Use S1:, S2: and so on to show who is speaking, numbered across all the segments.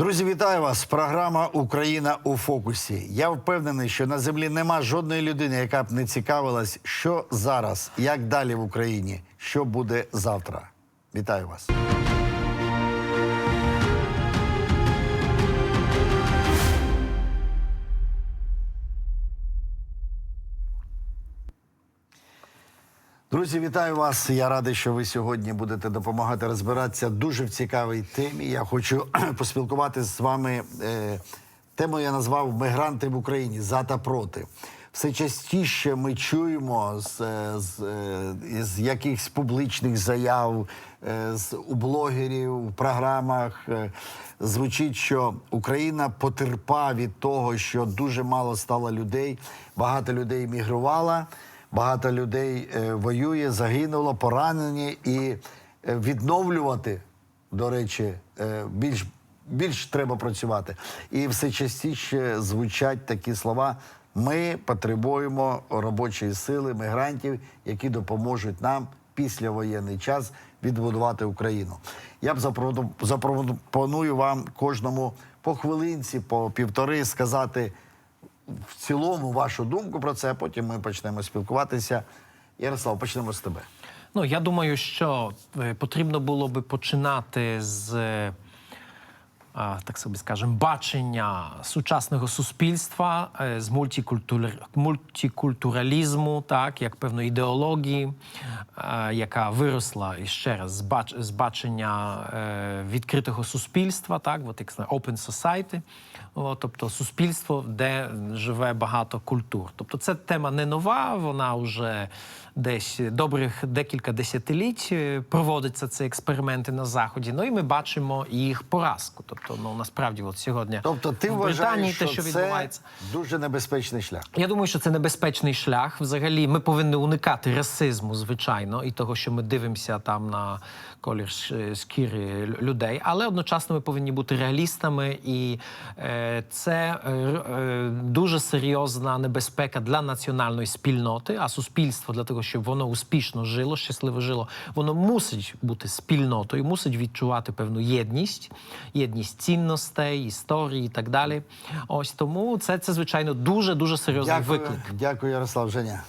S1: Друзі, вітаю вас! Програма Україна у фокусі. Я впевнений, що на землі нема жодної людини, яка б не цікавилась, що зараз, як далі в Україні, що буде завтра. Вітаю вас. Друзі, вітаю вас. Я радий, що ви сьогодні будете допомагати розбиратися дуже в цікавій темі. Я хочу поспілкуватися з вами. Е, тему я назвав Мигранти в Україні за та проти. Все частіше ми чуємо з, е, з, е, з якихось публічних заяв, з, у блогерів, у програмах. Звучить, що Україна потерпа від того, що дуже мало стало людей, багато людей мігрувало. Багато людей е, воює, загинуло, поранені і е, відновлювати, до речі, е, більш, більш треба працювати. І все частіше звучать такі слова. Ми потребуємо робочої сили мігрантів, які допоможуть нам післявоєнний час відбудувати Україну. Я б запропону- запропоную вам кожному по хвилинці, по півтори сказати в цілому вашу думку про це, потім ми почнемо спілкуватися. Ярослав, почнемо з тебе.
S2: Ну, я думаю, що е, потрібно було би починати з, е, так собі скажемо, бачення сучасного суспільства е, з мультикультур... мультикультуралізму, так, як певної ідеології, яка виросла і ще раз з, бач... з бачення відкритого суспільства, так, от як open society, тобто суспільство, де живе багато культур. Тобто це тема не нова, вона вже десь добрих декілька десятиліть е, проводяться ці експерименти на заході. Ну і ми бачимо їх поразку. Тобто, ну насправді, от сьогодні
S1: Тобто, ти
S2: в
S1: вважаєш,
S2: Британії
S1: що,
S2: те, що
S1: це
S2: відбувається.
S1: дуже небезпечний шлях.
S2: Я думаю, що це небезпечний шлях. Взагалі, ми повинні уникати расизму, звичайно, і того, що ми дивимося там на колір шкіри людей. Але одночасно ми повинні бути реалістами, і е, це е, е, дуже серйозна небезпека для національної спільноти. А суспільство для того, щоб воно успішно жило, щасливо жило, воно мусить бути спільнотою, мусить відчувати певну єдність, єдність цінностей, історії і так далі. Ось тому це, це звичайно дуже дуже серйозний
S1: Дякую,
S2: виклик.
S1: дякую, Ярослав. Женя.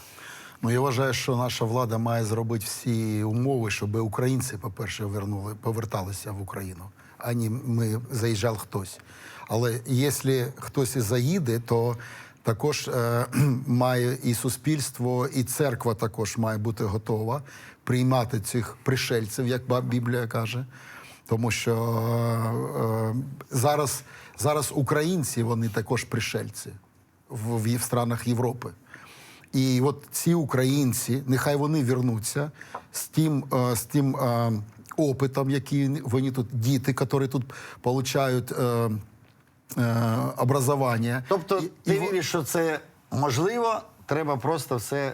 S3: Ну, я вважаю, що наша влада має зробити всі умови, щоб українці, по-перше, вернули, поверталися в Україну, а не ми заїжджав хтось. Але якщо хтось і заїде, то також е, має і суспільство, і церква також має бути готова приймати цих пришельців, як Біблія каже. Тому що е, е, зараз, зараз українці вони також пришельці в, в, в странах Європи. І от ці українці, нехай вони вернуться з тим, е, з тим е, опитом, який вони тут, діти, які тут отримують е, образування.
S1: Тобто,
S3: І-
S1: ти
S3: і
S1: віриш, що це можливо, треба просто все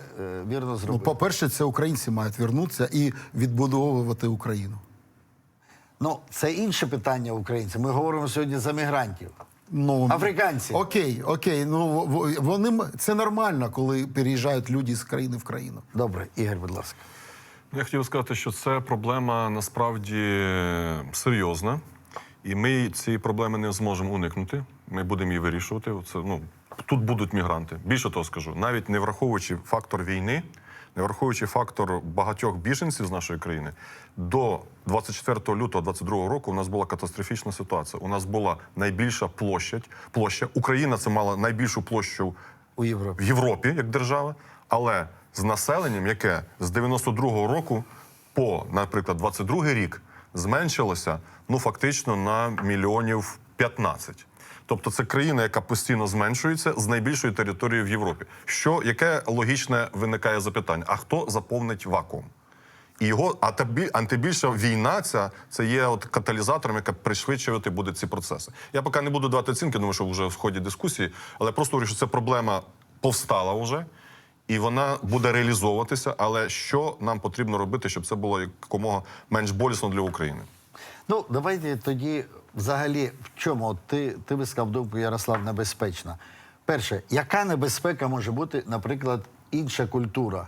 S1: вірно
S3: ну,
S1: зробити.
S3: по-перше, це українці мають вернутися і відбудовувати Україну.
S1: Ну, це інше питання українців. Ми говоримо сьогодні за мігрантів.
S3: Ну,
S1: Африканці.
S3: Окей, окей. Ну вони це нормально, коли переїжджають люди з країни в країну.
S1: Добре, Ігор, будь ласка.
S4: Я хотів сказати, що це проблема насправді серйозна, і ми цієї проблеми не зможемо уникнути. Ми будемо її вирішувати. Це, ну, тут будуть мігранти. Більше того скажу, навіть не враховуючи фактор війни, враховуючи фактор багатьох біженців з нашої країни, до 24 лютого 2022 року у нас була катастрофічна ситуація. У нас була найбільша площа. площа. Україна це мала найбільшу площу
S1: У Європі.
S4: в Європі як держава, але з населенням, яке з 92-го року по, наприклад, 22-й рік зменшилося ну фактично на мільйонів 15. Тобто це країна, яка постійно зменшується з найбільшою територією в Європі. Що яке логічне виникає запитання? А хто заповнить вакуум? І його а та бі- більше війна ця це є от каталізатором, яка пришвидшувати буде ці процеси. Я поки не буду давати оцінки, тому що вже в ході дискусії, але просто говорю, що ця проблема повстала вже. І вона буде реалізовуватися. Але що нам потрібно робити, щоб це було якомога менш болісно для України?
S1: Ну, давайте тоді, взагалі, в чому ти, ти висказав думку, Ярослав, небезпечна. Перше, яка небезпека може бути, наприклад, інша культура?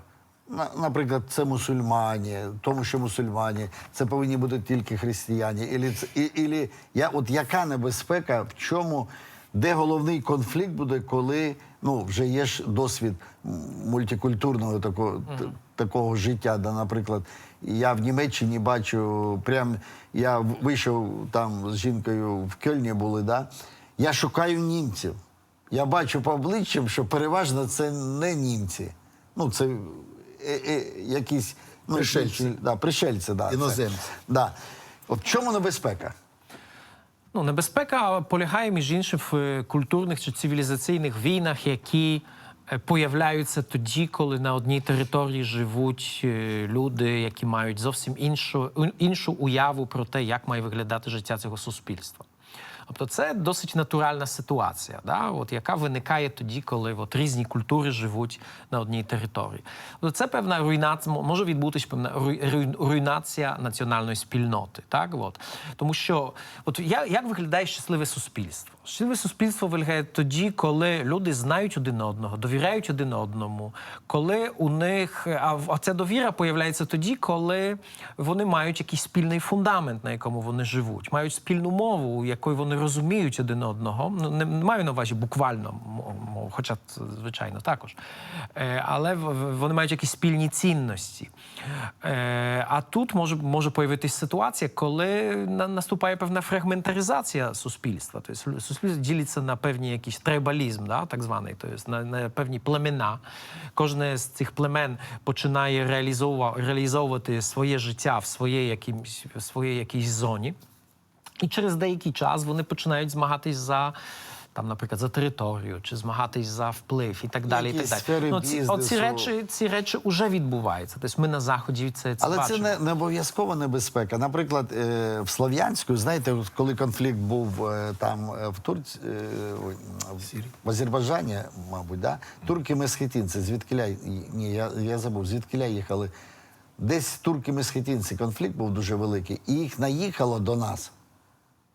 S1: наприклад, це мусульмані, тому що мусульмані, це повинні бути тільки християни. Ілі, ілі, я, от яка небезпека, в чому, де головний конфлікт буде, коли ну, вже є ж досвід мультикультурного такого, т- такого життя. Да, наприклад, я в Німеччині бачу, прям я вийшов там з жінкою в Кельні були, да, я шукаю німців. Я бачу по обличчям, що переважно це не німці. Ну, це е, е, якісь ну,
S3: Пришельці.
S1: інші- Да, пришельці, да, це.
S3: Іноземці.
S1: Да. От в чому небезпека?
S2: Ну, небезпека полягає між іншим в е, культурних чи цивілізаційних війнах, які появляються тоді, коли на одній території живуть е, люди, які мають зовсім іншу, іншу уяву про те, як має виглядати життя цього суспільства. Тобто це досить натуральна ситуація, да? от, яка виникає тоді, коли от, різні культури живуть на одній території. Тобто це певна руйнація, може відбутися певна руй- руй- руйнація національної спільноти. Так? От. Тому що от, як виглядає щасливе суспільство? Щасливе суспільство виглядає тоді, коли люди знають один одного, довіряють один одному, коли у них а, ця довіра появляється тоді, коли вони мають якийсь спільний фундамент, на якому вони живуть, мають спільну мову, якою вони розуміють один одного. Ну не маю на увазі буквально мову, хоча звичайно також. Е, але вони мають якісь спільні цінності. Е, а тут може може появитись ситуація, коли наступає певна фрагментаризація суспільства. Тобто ділиться на певні якісь трибалізм, да, так званий, тобто на, на певні племена. Кожне з цих племен починає реалізовувати, своє життя в своїй якимсь, в своїй якійсь зоні. І через деякий час вони починають змагатись за. Там, наприклад, за територію чи змагатись за вплив і так далі. І
S1: Якісь
S2: так
S1: сфери
S2: далі. ці, оці речі, ці речі вже відбуваються. Тобто ми на заході це, це
S1: Але
S2: бачимо.
S1: це не, не обов'язкова небезпека. Наприклад, е, в Слов'янську, знаєте, коли конфлікт був е, там е, в Турці, е, в, в Азербайджані, мабуть, да? турки месхетінці, звідкиля, ні, я, я забув, звідкиля їхали. Десь турки месхетінці конфлікт був дуже великий, і їх наїхало до нас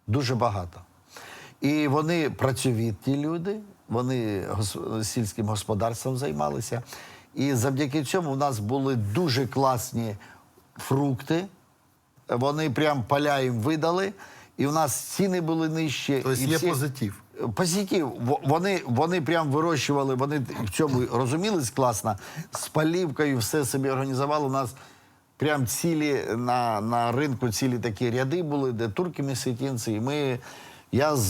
S1: дуже багато. І вони працьовіті люди, вони сільським господарством займалися. І завдяки цьому у нас були дуже класні фрукти. Вони прям поля їм видали, і у нас ціни були нижчі.
S3: Тобто є
S1: всі-
S3: позитив.
S1: Позитив. Вони, вони прям вирощували, вони в цьому розумілись класно, з палівкою все собі організували. У нас прям цілі на, на ринку цілі такі ряди були, де турки месетінці, і ми, я з,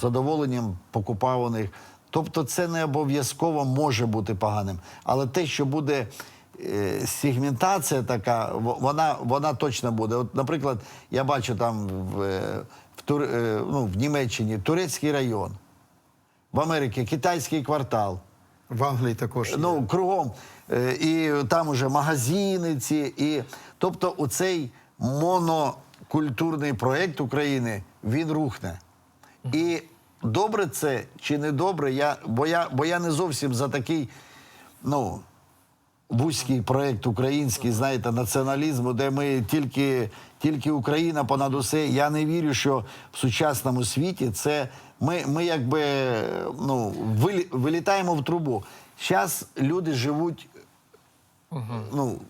S1: задоволенням покупав у них. Тобто це не обов'язково може бути поганим. Але те, що буде е, сегментація така, вона, вона точно буде. От, наприклад, я бачу там в, е, в, Тур, е, ну, в Німеччині турецький район, в Америці китайський квартал.
S3: В Англії також. є.
S1: Ну, кругом. Е, І там уже магазини ці. І, тобто, оцей монокультурний проєкт України він рухне. І добре це чи не добре, я, бо, я, бо я не зовсім за такий, ну. Вузький проєкт український, знаєте, націоналізму, де ми тільки, тільки Україна понад усе. Я не вірю, що в сучасному світі це ми, ми якби ну, вилітаємо в трубу. Зараз люди живуть. Ну,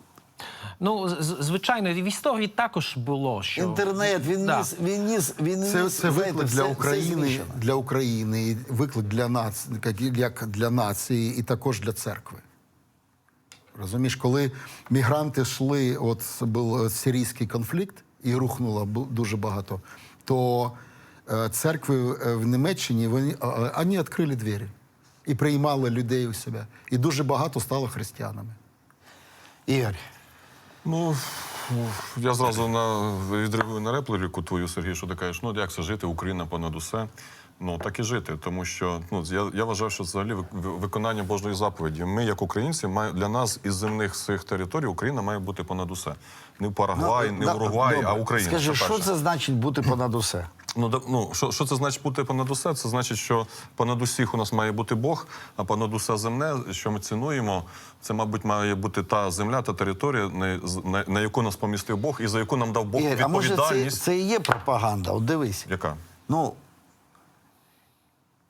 S2: Ну, звичайно, в історії також було, що
S1: інтернет, він
S2: Да.
S1: ніс, він ніс, він
S3: Це,
S1: ніс,
S3: це
S1: знаєте,
S3: виклик для України,
S1: змішано.
S3: для України, і виклик для нації, як, для нації, і також для церкви. Розумієш, коли мігранти йшли, от був сирійський конфлікт, і рухнуло дуже багато, то е, церкви е, в Німеччині вони, вони відкрили двері і приймали людей у себе. І дуже багато стало християнами.
S1: Ігор,
S4: Ну, я зразу на, відреагую на репліку твою, Сергій, що ти кажеш, ну як це жити, Україна понад усе. Ну так і жити, тому що ну я, я вважаю, що взагалі ви- виконання Божої заповіді. Ми, як українці, має для нас із земних цих територій Україна має бути понад усе. Не Парагвай, не
S1: да,
S4: Уругвай, а Україна.
S1: Скажи, що це значить бути понад усе?
S4: Ну, ну що, що це значить бути понад усе? Це значить, що понад усіх у нас має бути Бог, а понад усе земне, що ми цінуємо, це, мабуть, має бути та земля, та територія, на, на, на яку нас помістив Бог, і за яку нам дав Бог
S1: Ігор, а може це, це і є пропаганда? От дивись.
S4: Яка?
S1: Ну,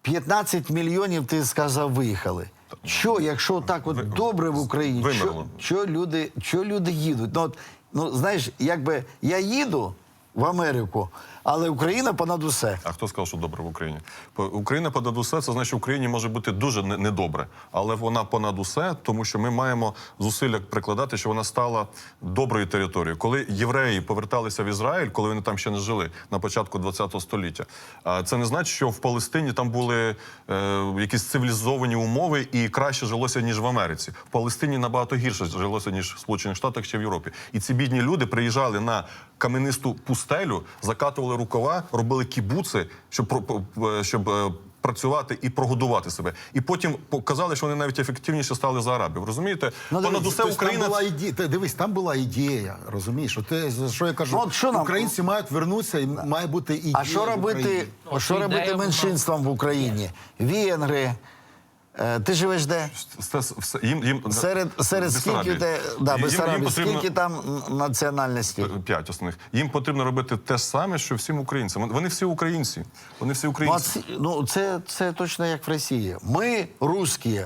S1: 15 мільйонів, ти сказав, виїхали. Що, якщо так от добре в Україні, що, що, люди, що люди їдуть? Ну, от, ну, знаєш, якби я їду в Америку, але Україна понад усе.
S4: А хто сказав, що добре в Україні? Україна понад усе, це значить, в Україні може бути дуже недобре, але вона понад усе, тому що ми маємо зусилля прикладати, що вона стала доброю територією. Коли євреї поверталися в Ізраїль, коли вони там ще не жили на початку ХХ століття, це не значить, що в Палестині там були е, якісь цивілізовані умови і краще жилося ніж в Америці. В Палестині набагато гірше жилося ніж в Сполучених Штатах чи в Європі. І ці бідні люди приїжджали на каменисту пустелю, закатували рукава, робили кібуци, щоб про- щоб е, працювати і прогодувати себе. І потім показали, що вони навіть ефективніше стали за арабів. Розумієте?
S1: Ну,
S4: Понад усе
S3: Тобто
S4: Україна
S3: була ідея, та дивись, там була ідея, розумієш? От те, за що я кажу,
S1: Ну, от що нам-
S3: українці мають вернутися і має бути ідея.
S1: А що
S3: в
S1: робити, що робити меншинствам в Україні? Венгри. Е, ти живеш де?
S4: Все їм їм
S1: Серед, серед скільки,
S4: Бессарабії.
S1: те, да,
S4: Їм- їм
S1: Бессарабії,
S4: потрібно-
S1: скільки там національностей?
S4: П'ять основних. Їм потрібно робити те ж саме, що всім українцям. Вони всі українці. Вони всі українці.
S1: ці- ну це, це точно як в Росії. Ми русські.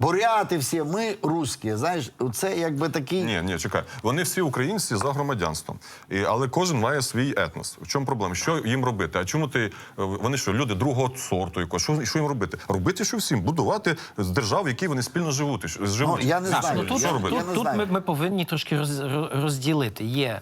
S1: Буряти всі, ми русські. Знаєш, це якби такий.
S4: Ні, ні, чекай. Вони всі українці за громадянством. І, але кожен має свій етнос. В чому проблема? Що їм робити? А чому ти е, вони що, люди другого сорту? якогось? Що, що їм робити? Робити що всім? Будувати з держав, в якій вони спільно живуть. Живуть.
S1: Ну, я не
S2: Так,
S1: знаю.
S2: ну, тут,
S4: Що робити?
S1: Я
S2: тут,
S1: не
S2: тут
S1: знаю.
S2: ми, ми повинні трошки роз, роз- розділити. Є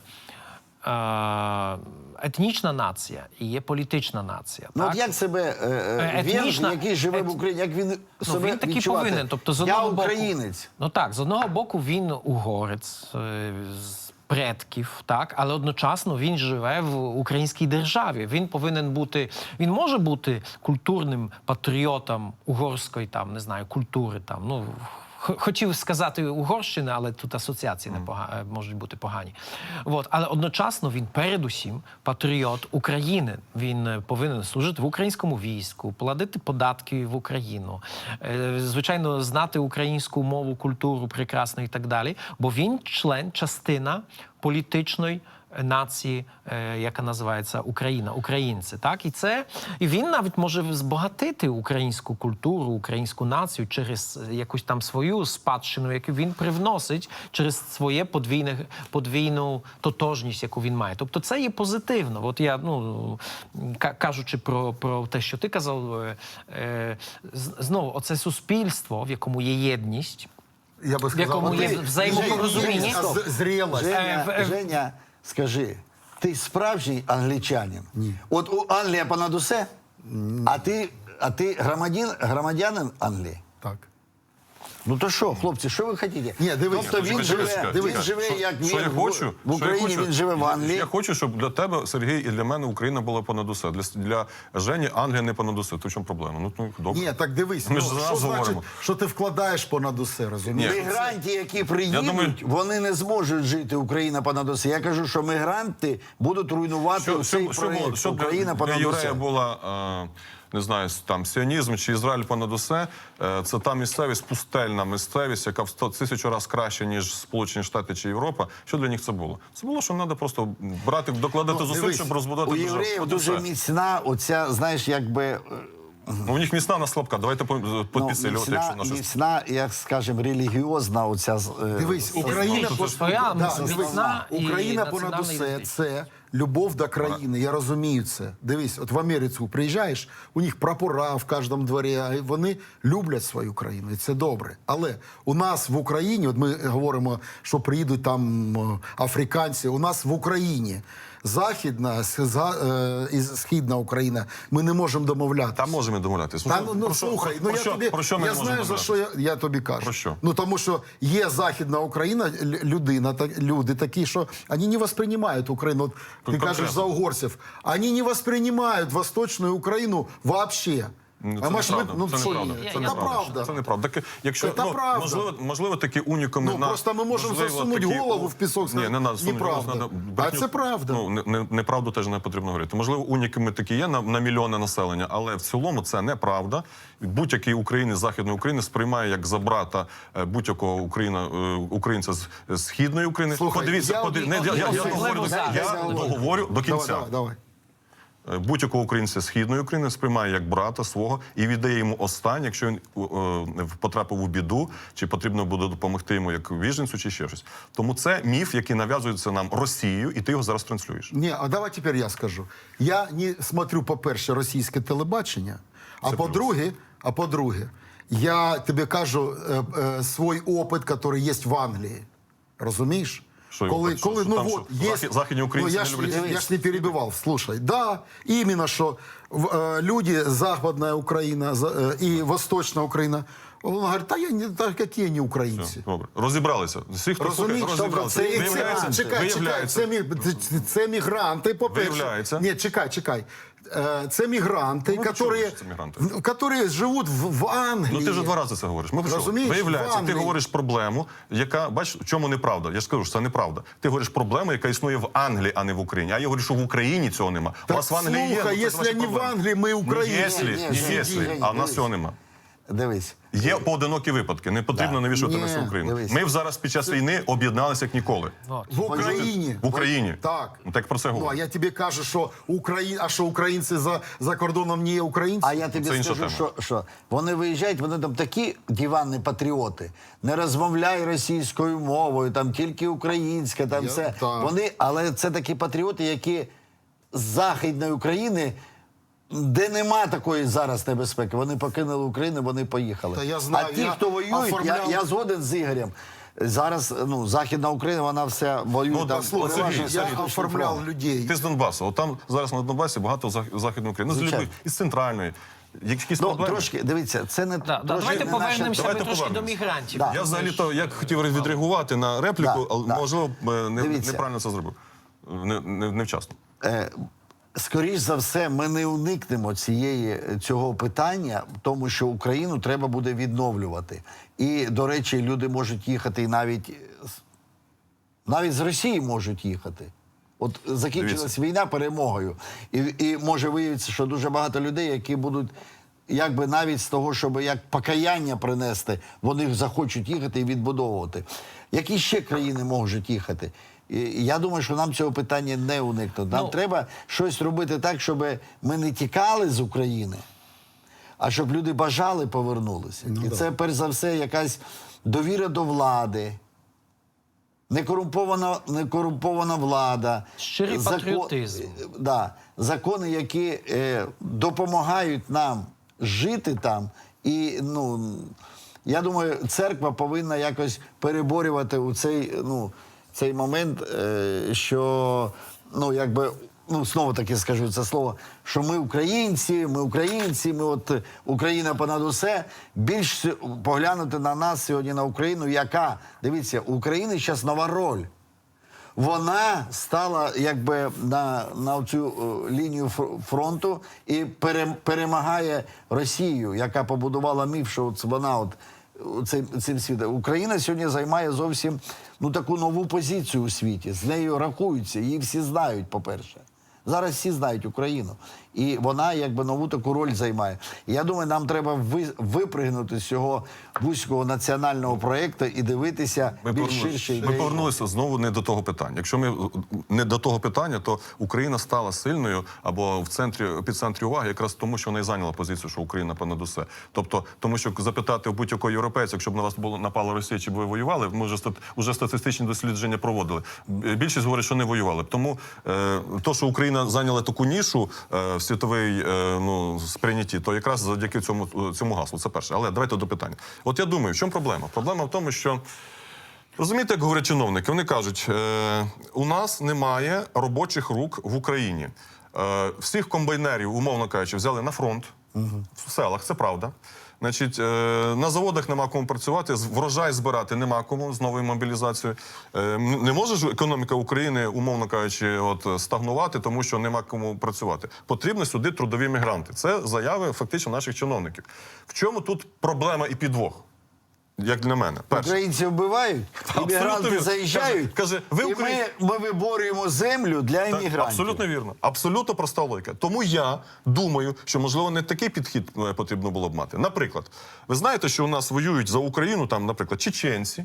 S2: е, етнічна нація і є політична нація.
S1: Ну,
S2: так?
S1: от як себе е, е,
S2: Етнічна-
S1: венгр, який живе в Україні, як він
S2: Ну,
S1: себе
S2: він таки
S1: відчувати?
S2: повинен. Тобто, з
S1: Я
S2: одного боку,
S1: українець.
S2: Ну так, з одного боку, він угорець е, з предків, так, але одночасно він живе в українській державі. Він повинен бути, він може бути культурним патріотом угорської там, не знаю, культури там. Ну хотів сказати Угорщини, але тут асоціації не пога- е, можуть бути погані. От, але одночасно він передусім патріот України. Він е, повинен служити в українському війську, платити податки в Україну, е, звичайно, знати українську мову, культуру прекрасно і так далі. Бо він член, частина політичної нації, е, яка називається Україна, українці. Так і це і він навіть може збагатити українську культуру, українську націю через якусь там свою спадщину, яку він привносить через своє подвійне подвійну тотожність, яку він має. Тобто це є позитивно. От я ну кажучи про, про те, що ти казав, е, е, знову оце суспільство, в якому є єдність.
S3: Я би сказав,
S2: якому є взаємопорозуміння.
S1: Женя,
S2: Е, в- е,
S1: Женя, скажи, ти справжній англічанин? Ні. От у Англія понад усе, а ти, а ти громадян, громадянин Англії?
S3: Так.
S1: Ну то що, хлопці, що ви хочете?
S3: Ні, дивись,
S1: тобто він живе, він живе як
S4: що я
S1: в-
S4: хочу,
S1: в Україні, він живе в Англії.
S4: Я хочу, щоб для тебе, Сергій, і для мене Україна була понад усе. Для, для Жені Англія не понад усе. То в чому проблема? Ну, ну добре.
S3: Ні, так дивись,
S4: Ми
S3: ну,
S4: ж
S3: що значить, що ти вкладаєш понад усе, розумієш?
S1: Мігранти, які приїдуть,
S4: думаю-
S1: вони не зможуть жити Україна понад усе. Я кажу, що мігранти будуть руйнувати
S4: Що,
S1: цей
S4: що, що,
S1: проєкт
S4: що
S1: Україна понад усе.
S4: була, е, не знаю, там сіонізм чи Ізраїль понад усе, е, це та місцевість, пустельна місцевість, яка в сто тисячу разів краще, ніж Сполучені Штати чи Європа. Що для них це було? Це було, що треба просто брати, докладати
S3: Ну,
S4: зусиль,
S3: дивись,
S4: щоб розбудувати
S1: У євреїв дуже
S4: все.
S1: міцна, оця, знаєш, якби е,
S4: Ну, у них міцна вона слабка. Давайте по-
S1: ну,
S4: підпідсилювати, якщо
S1: міцна, міцна, як скажімо, релігіозна оця з- е,
S3: Дивись, Україна, Да,
S2: міцна
S3: дивись,
S2: і
S3: Україна понад усе це любов до країни. Я розумію це. Дивись, от в Америку приїжджаєш, у них прапора в кожному дворі, а вони люблять свою країну, і це добре. Але у нас в Україні, от ми говоримо, що приїдуть там африканці. У нас в Україні західна е, і східна Україна. Ми не можемо домовлятися.
S4: Там можемо домовлятися.
S3: Та, ну, ну, слухай, ну
S4: про,
S3: я
S4: що,
S3: тобі
S4: про що ми
S3: я
S4: не
S3: знаю, за що я, я тобі кажу.
S4: Про що?
S3: Ну тому що є Західна Україна, людина, так, люди такі, що вони не восприймають Україну. От, ти
S4: Конкретно.
S3: кажеш за угорців, вони не восприймають Восточну Україну вообще.
S4: Ну,
S3: А ми- ну,
S4: це
S3: що
S4: неправда.
S3: ні?
S4: Це неправда.
S3: правда.
S4: Це неправда. Так, якщо,
S3: Це
S4: ну,
S3: правда.
S4: Можливо, можливо, такі унікуми
S3: Ну,
S4: на...
S3: просто ми можемо
S4: можливо,
S3: засунути
S4: такі-
S3: голову в пісок,
S4: Ні,
S3: сказати,
S4: не надо засунути
S3: «Неправда».
S4: надо
S3: А це правда.
S4: Ну, не, не, неправду теж не потрібно говорити. Можливо, уніками такі є на, на мільйони населення, але в цілому це неправда. Будь-який українець Західної України сприймає як за брата е, будь-якого Україна, е, українця з з Східної України.
S3: Слухай,
S4: Подивіться,
S3: я
S4: поди-
S3: обі-
S4: не, я, я, я, договорю,
S2: зараз.
S4: я договорю до кінця.
S3: Давай, давай, давай.
S4: е, будь-якого українця східної України сприймає як брата свого і віддає йому останнє, якщо він е, е, потрапив у біду, чи потрібно буде допомогти йому як біженцю, чи ще щось. Тому це міф, який нав'язується нам Росією, і ти його зараз транслюєш.
S3: Ні, а давай тепер я скажу. Я не смотрю, по-перше, російське телебачення, а по-друге, а по-друге, я тобі кажу е, е, свій опит, який є в Англії. Розумієш?
S4: Що
S3: коли,
S4: опит?
S3: Коли,
S4: що
S3: ну,
S4: там
S3: вот, є,
S4: захід- західні українці
S3: ну, я,
S4: не люблять?
S3: я ж не перебивав, слушай. Да, іменно, що в, е, люди, Западная Україна за- е, і Восточна Він говорить, та я не, та які вони українці.
S4: Добре, розібралися. Всі, хто слухає,
S3: Розумієш,
S4: розібралися.
S3: це, це,
S4: Виявляється,
S3: чекай, чекай, це, мі- це, це мігранти, по-перше.
S4: Виявляється.
S3: Ні, чекай, чекай. Е, Це мігранти,
S4: Ну, чули,
S3: которые,
S4: що це мігранти?
S3: в- которые живуть в, в Англії.
S4: Ну ти вже два рази це говориш. Ми почули.
S3: Розумієш,
S4: Виявляється, ти говориш проблему, яка бач, в чому неправда. Я ж скажу, що це неправда. Ти говориш проблему, яка існує в Англії, а не в Україні. А я говорю, що в Україні цього нема. У
S3: Так
S4: вас в Англії є.
S3: слухай,
S4: ну, це
S3: якщо
S4: ваші
S3: не в
S4: проблеми.
S3: Англії, ми.
S4: Не якщо,
S1: Ні, ні,
S4: якщо,
S1: ні, ні,
S4: а в нас
S1: дивись.
S4: цього нема.
S1: Дивись.
S4: Є поодинокі випадки. Не потрібно
S1: Да.
S4: навішувати
S3: Ні,
S4: на всю Україну.
S1: дивись.
S4: Ми зараз під час війни об'єдналися як ніколи.
S3: В Україні.
S4: В Україні.
S3: Так.
S4: Ну, так про це
S3: Ну, а
S4: говорю.
S3: я тобі кажу, що Украї... а що українці за, за кордоном не є українці?
S1: А я тобі
S4: Це інша
S1: скажу,
S4: тема.
S1: що, що вони виїжджають, вони там такі диванні патріоти. Не розмовляй російською мовою, там тільки українська, там
S3: Я-
S1: все.
S3: так.
S1: Вони, але це такі патріоти, які з Західної України, де нема такої зараз небезпеки. Вони покинули Україну, вони поїхали.
S3: Та я знаю,
S1: а ті,
S3: я
S1: хто воюють,
S3: оформляв-
S1: я, я згоден з Ігорем. Зараз ну, Західна Україна, вона вся воює
S4: Ну,
S1: там.
S4: послухай,
S1: переважно
S4: Сергій,
S3: я
S1: Восточного
S3: оформляв
S1: фронту.
S3: людей.
S4: Ти з Донбасу. От там зараз на Донбасі багато західної України. Ну, з
S1: Звичайно.
S4: із центральної. Якісь
S1: Ну,
S4: проблеми.
S1: трошки, дивіться, це не
S2: Да,
S1: трошки
S2: давайте
S1: не наша-
S2: повернемося
S4: Давайте
S2: ми трошки до мігрантів.
S1: Да.
S4: Я взагалі то як хотів відреагувати на репліку,
S1: Да,
S4: але
S1: да.
S4: можливо е, не, неправильно це зробив. Не, не, невчасно.
S1: Е, Скоріш за все, ми не уникнемо цієї цього питання, тому що Україну треба буде відновлювати. І, до речі, люди можуть їхати і навіть з- навіть з Росії можуть їхати. От закінчилась
S4: Дивіться.
S1: війна перемогою, і, і може виявитися, що дуже багато людей, які будуть. Якби навіть з того, щоб як покаяння принести, вони захочуть їхати і відбудовувати. Які ще країни можуть їхати? І я думаю, що нам цього питання не уникнути. Нам
S2: Ну,
S1: треба щось робити так, щоб ми не тікали з України, а щоб люди бажали повернулися. і це перш за все якась довіра до влади. Некорумпована, некорумпована влада.
S2: Щирий патріотизм.
S1: е, Да, закони, які е, допомагають нам жити там. І ну, я думаю, церква повинна якось переборювати у цей, ну, цей момент, е, що ну, якби. Ну, знову таки скажу це слово, що ми українці, ми українці, ми от Україна понад усе. Більш поглянути на нас сьогодні на Україну, яка дивіться, у України зараз нова роль вона стала якби на, на цю е, лінію фронту і перемагає Росію, яка побудувала міф, що от вона от цим, цим світом. Україна сьогодні займає зовсім ну таку нову позицію у світі. З нею рахуються, її всі знають, по-перше. Зараз всі знають Україну. І вона якби нову таку роль займає. І я думаю, нам треба ви, випригнути з цього вузького національного проєкту і дивитися
S4: Ми,
S1: більш
S4: повернули-
S1: ширше.
S4: ми повернулися знову не до того питання. Якщо ми не до того питання, то Україна стала сильною або в центрі епіцентрі уваги, якраз тому, що вона і зайняла позицію, що Україна понад усе. Тобто, тому що запитати у будь-якого європейця, якщо б на вас було напала Росія, чи б ви воювали, ми вже стат, уже статистичні дослідження проводили. Більшість говорить, що не воювали. Тому е, то, що Україна зайняла таку нішу е, світовій е, ну, сприйнятті, то якраз завдяки цьому цьому гаслу. Це перше. Але давайте до питання. От я думаю, в чому проблема? Проблема в тому, що. Розумієте, як говорять чиновники, вони кажуть, е, у нас немає робочих рук в Україні. Е, всіх комбайнерів, умовно кажучи, взяли на фронт в селах, це правда. Значить, е, на заводах нема кому працювати, врожай збирати нема кому з новою мобілізацією. Е, не може ж економіка України, умовно кажучи, от стагнувати, тому що нема кому працювати. Потрібні сюди трудові мігранти. Це заяви фактично наших чиновників. В чому тут проблема і підвох? Як для мене, перше.
S1: Українці вбивають, іммігранти
S4: вірно.
S1: заїжджають.
S4: Каже- каже, ви
S1: і ми, ми виборюємо землю для
S4: Так,
S1: іммігрантів.
S4: абсолютно вірно. Абсолютно проста логіка. Тому я думаю, що можливо не такий підхід е, потрібно було б мати. Наприклад, ви знаєте, що у нас воюють за Україну, там, наприклад, чеченці.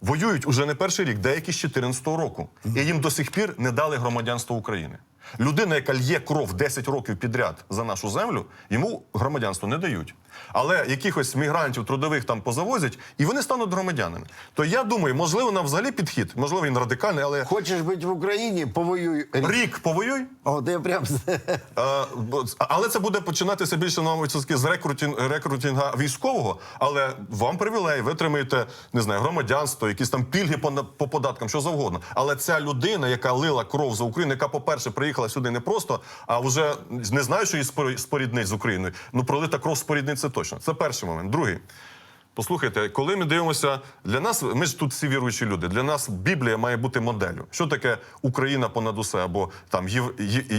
S4: Воюють уже не перший рік, деякі з 14-го року, і їм до сих пір не дали громадянство України. Людина, яка лє кров 10 років підряд за нашу землю, йому громадянство не дають. Але якихось мігрантів трудових там позавозять, і вони стануть громадянами. То я думаю, можливо, нам взагалі підхід, можливо, він радикальний, але
S1: Хочеш бути в Україні, повоюй рік.
S4: рік повоюй.
S1: От я прям
S4: Е, бо- Але це буде починатися більше на з рекрутінг, рекрутінга військового. Але вам привілей, ви отримаєте, не знаю, громадянство, якісь там пільги по, по податкам, що завгодно. Але ця людина, яка лила кров за Україну, яка, по-перше, приїхала сюди не просто, а вже не знаю, що її спор- споріднить з Україною. Ну, пролита кров споріднить це точно. Це перший момент. Другий. Послухайте, коли ми дивимося, для нас ми ж тут всі віруючі люди. Для нас Біблія має бути моделлю. Що таке Україна понад усе або там Єв...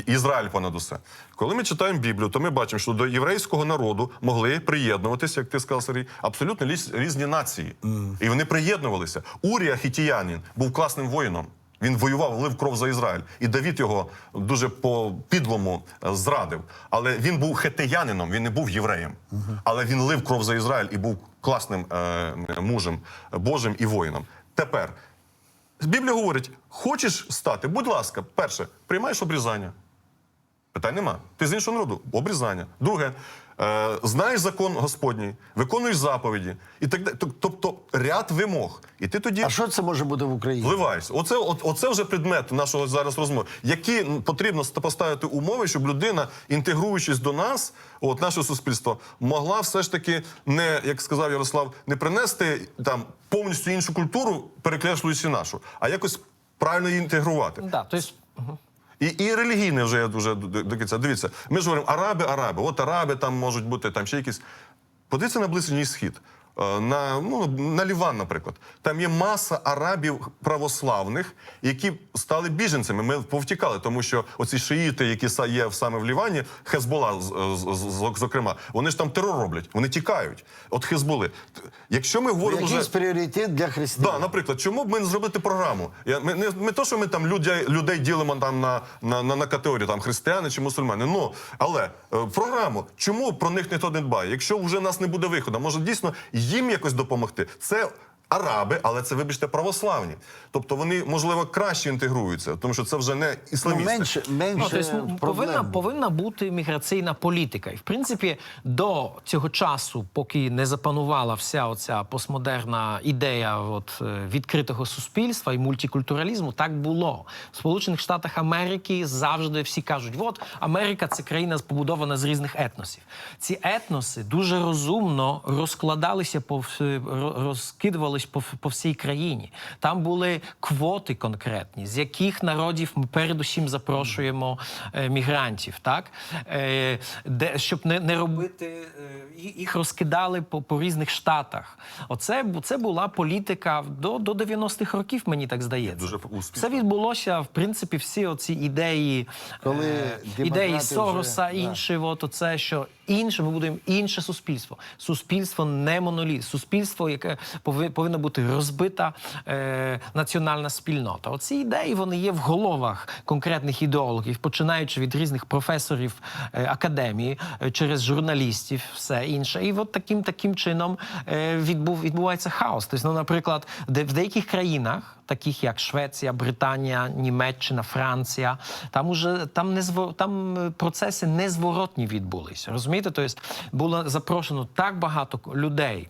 S4: Ізраїль понад усе? Коли ми читаємо Біблію, то ми бачимо, що до єврейського народу могли приєднуватися, як ти сказав, Сергій, абсолютно різні нації. І вони приєднувалися. Урія Хітіянін був класним воїном. Він воював, лив кров за Ізраїль, і Давід його дуже по підлому е, зрадив. Але він був хетеянином, він не був євреєм. Але він лив кров за Ізраїль і був класним е, мужем Божим і воїном. Тепер Біблія говорить: хочеш стати, будь ласка, перше, приймаєш обрізання. Питань нема. Ти з іншого народу обрізання. Друге, знаєш закон Господній, виконуєш заповіді. І так далі. Тобто ряд вимог. І ти тоді
S1: А що це може бути в Україні?
S4: Вливаєшся. Оце, от, оце вже предмет нашого зараз розмови. Які потрібно поставити умови, щоб людина, інтегруючись до нас, от наше суспільство, могла все ж таки не, як сказав Ярослав, не принести там повністю іншу культуру, перекреслюючи нашу, а якось правильно її інтегрувати.
S2: Да, то есть,
S4: І, і релігійне вже я дуже до, кінця. Дивіться, ми ж говоримо араби, араби. От араби там можуть бути там ще якісь. Подивіться на ближній Схід. Е, На, ну, на Ліван, наприклад, там є маса арабів православних, які стали біженцями. Ми повтікали, тому що оці шиїти, які є саме в Лівані, Хезбола, зокрема, вони ж там терор роблять, вони тікають. От Хезболи. Якщо ми говоримо вже...
S1: Якийсь пріоритет для християн.
S4: Да, наприклад, чому б ми не зробити програму? Я, ми, не, не то, що ми там людей, людей ділимо там на, на, на, на категорії там християни чи мусульмани. Ну але е, програму, чому про них ніхто не дбає? Якщо вже в нас не буде виходу, може дійсно їм якось допомогти? Це. Араби, але це, вибачте, православні. Тобто вони, можливо, краще інтегруються, тому що це вже не
S1: Ну, менше, менше
S2: Ну, тобто, повинна, повинна бути міграційна політика. І в принципі, до цього часу, поки не запанувала вся оця постмодерна ідея от, е, відкритого суспільства і мультикультуралізму, так було. В Сполучених Штатах Америки завжди всі кажуть: от Америка це країна побудована з різних етносів. Ці етноси дуже розумно розкладалися по вс- по, по всій країні. Там були квоти конкретні, з яких народів ми передусім запрошуємо е, мігрантів, так е, де щоб не, не робити е, їх розкидали по, по різних штатах. Оце це була політика до, до 90-х років, мені так здається.
S4: Дуже успішно.
S2: Це відбулося в принципі всі оці ідеї,
S1: Коли
S2: е, ідеї
S1: вже-
S2: Сороса,
S1: да.
S2: інші, от оце, що інше, ми будемо інше суспільство. Суспільство не моноліт, суспільство, яке пови- повинна бути розбита е, національна спільнота. Оці ідеї вони є в головах конкретних ідеологів, починаючи від різних професорів е, академії, е, через журналістів, все інше. І от таким таким чином е, відбув, відбувається хаос. Тобто, ну, наприклад, де в деяких країнах, таких як Швеція, Британія, Німеччина, Франція, там уже там не там е, процеси незворотні відбулися. Розумієте? Тобто було запрошено так багато людей.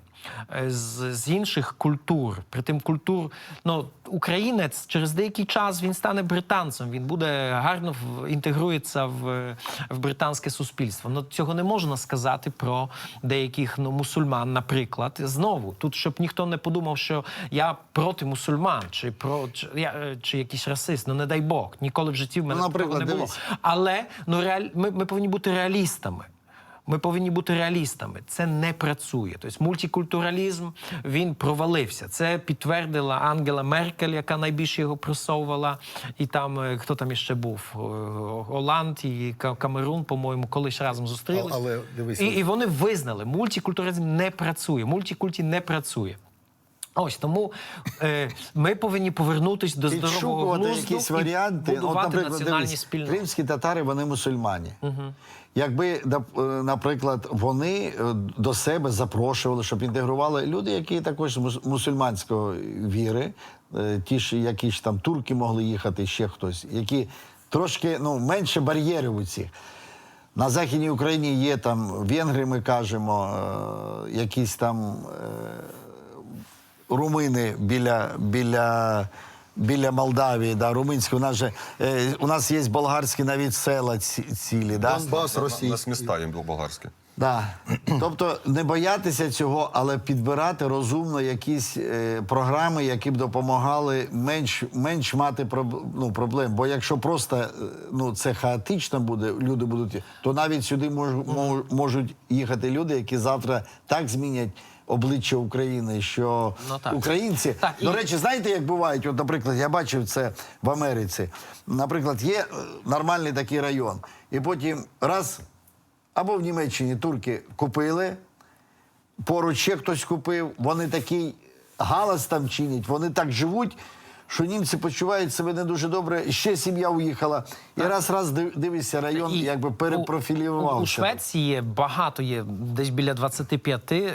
S2: е, З, з інших культур, притим культур, ну українець через деякий час він стане британцем. Він буде гарно в- інтегрується в, в британське суспільство. Ну цього не можна сказати про деяких ну мусульман, наприклад. Знову тут, щоб ніхто не подумав, що я проти мусульман, чи про чи, я, е, чи якийсь расист. Ну не дай Бог, ніколи в житті в мене
S1: Ну,
S2: такого не було. Але ну реаль... ми, ми повинні бути реалістами. Ми повинні бути реалістами. Це не працює. Тобто мультикультуралізм він провалився. Це підтвердила Ангела Меркель, яка найбільше його просовувала. І там е, хто там іще був? Оланд і Камерун, по-моєму, колись разом
S3: зустрілися. Але дивись,
S2: і, і вони визнали, мультикультуралізм не працює, мультикульті не працює. Ось тому е, ми повинні повернутися до здорового глузду
S1: якісь
S2: і
S1: варіанти.
S2: будувати національні спільноти.
S1: кримські татари, вони мусульмані. Якби, е, наприклад, вони е, до себе запрошували, щоб інтегрували люди, які також мус- мусульманської віри, е, ті ж, які ж там турки могли їхати, ще хтось, які трошки ну, менше бар'єрів у цих. На Західній Україні є там венгри, ми кажемо, якісь там румини біля, біля, біля Молдавії, да, румунські. У нас, же, е, у нас є болгарські навіть села ці, цілі. Да?
S3: Донбас
S4: У
S3: російський.
S4: нас міста є болгарські.
S1: Да. Тобто не боятися цього, але підбирати розумно якісь е, програми, які б допомагали менш, менш мати проб, ну, проблем. Бо якщо просто е, ну, це хаотично буде, люди будуть, то навіть сюди мож, мож, можуть їхати люди, які завтра так змінять. Обличчя України, що
S2: Ну, так.
S1: українці
S2: Так,
S1: до
S2: і-
S1: речі, знаєте, як бувають? От, наприклад, я бачив це в Америці. Наприклад, є е, нормальний такий район, і потім раз або в Німеччині турки купили, поруч ще хтось купив, вони такий галас там чинять, вони так живуть, що німці почувають себе не дуже добре. І Ще сім'я уїхала. І раз раз дивишся, район
S2: І
S1: якби перепрофілювався.
S2: У, у Швеції багато є, десь біля 25 е,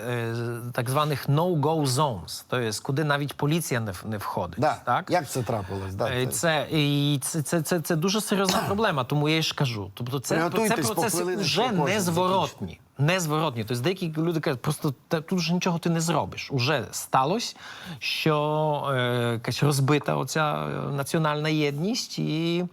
S2: так званих no-go zones, тобто куди навіть поліція не, не входить.
S1: Да.
S2: Так?
S1: Як це трапилось? Да,
S2: Е,
S1: це-
S2: і це, це, це, це дуже серйозна проблема, тому я ж кажу. Тобто це, це процеси вже незворотні. Незворотні. Тобто деякі люди кажуть, просто тут вже нічого ти не зробиш. Уже сталося, що е, якась розбита оця е, національна єдність, і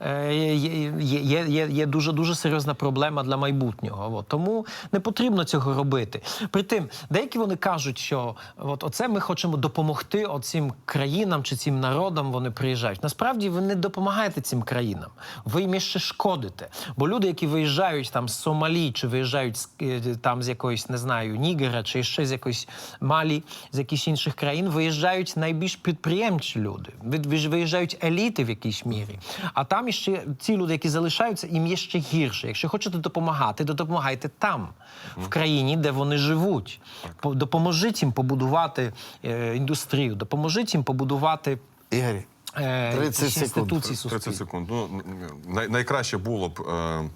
S2: е, є, є, є, дуже дуже серйозна проблема для майбутнього. От. Тому не потрібно цього робити. Притим, деякі вони кажуть, що от оце ми хочемо допомогти оцим країнам чи цим народам. Вони приїжджають. Насправді ви не допомагаєте цим країнам. Ви їм ще шкодите. Бо люди, які виїжджають там з Сомалі, чи виїжджають з, там з якоїсь, не знаю, Нігера, чи ще з якоїсь Малі, з якихось інших країн, виїжджають найбільш підприємчі люди. Ви- ви Виїжджають еліти в якійсь мірі. А там ще ті люди, які залишаються, їм є ще гірше. Якщо хочете допомагати, то допомагайте там, в країні, де вони живуть. По- Допоможіть їм побудувати е, індустрію, допоможіть їм побудувати.
S1: Ігор,
S2: е,
S1: 30 секунд.
S2: інституції
S4: 30 секунд. Ну, най, найкраще було б, е,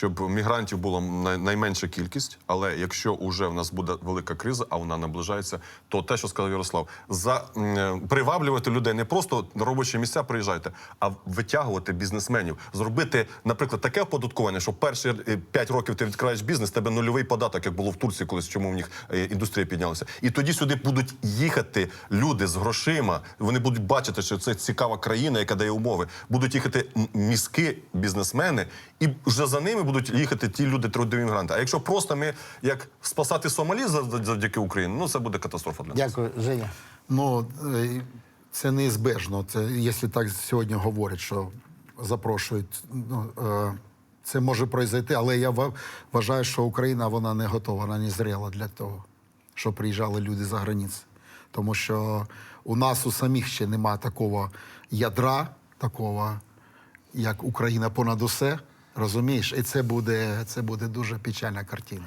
S4: щоб мігрантів було найменша кількість, але якщо вже в нас буде велика криза, а вона наближається, то те, що сказав Ярослав, за е, приваблювати людей не просто на робочі місця приїжджайте, а витягувати бізнесменів, зробити, наприклад, таке оподаткування, що перші 5 років ти відкриваєш бізнес, тебе нульовий податок, як було в Турції, колись чому в них е, індустрія піднялася. І тоді сюди будуть їхати люди з грошима. Вони будуть бачити, що це цікава країна, яка дає умови. Будуть їхати мізки, бізнесмени, і вже за ними будуть їхати ті люди, трудові мігранти. А якщо просто ми як спасати Сомалі завдяки Україні, ну це буде катастрофа для нас.
S1: дякую, Женя.
S3: Ну, е, це неізбежно. Це, якщо так сьогодні говорять, що запрошують, ну, е, це може произойти, але я вважаю, що Україна вона не готова, вона не зрела для того, щоб приїжджали люди за границі. Тому що у нас у самих ще нема такого ядра, такого, як Україна понад усе. Розумієш? І це буде, це буде дуже печальна картина.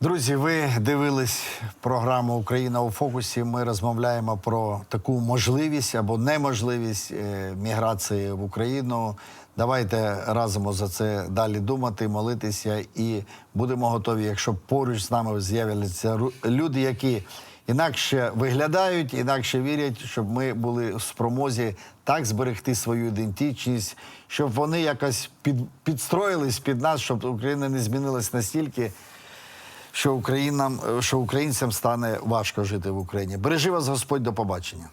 S1: Друзі, ви дивились програму Україна у фокусі. Ми розмовляємо про таку можливість або неможливість е, міграції в Україну. Давайте разом за це далі думати, молитися і будемо готові, якщо поруч з нами з'являться люди, які інакше виглядають, інакше вірять, щоб ми були в спромозі так зберегти свою ідентичність, щоб вони якось під, підстроїлись під нас, щоб Україна не змінилась настільки що Українам, що українцям стане важко жити в Україні. Бережи вас Господь, до побачення.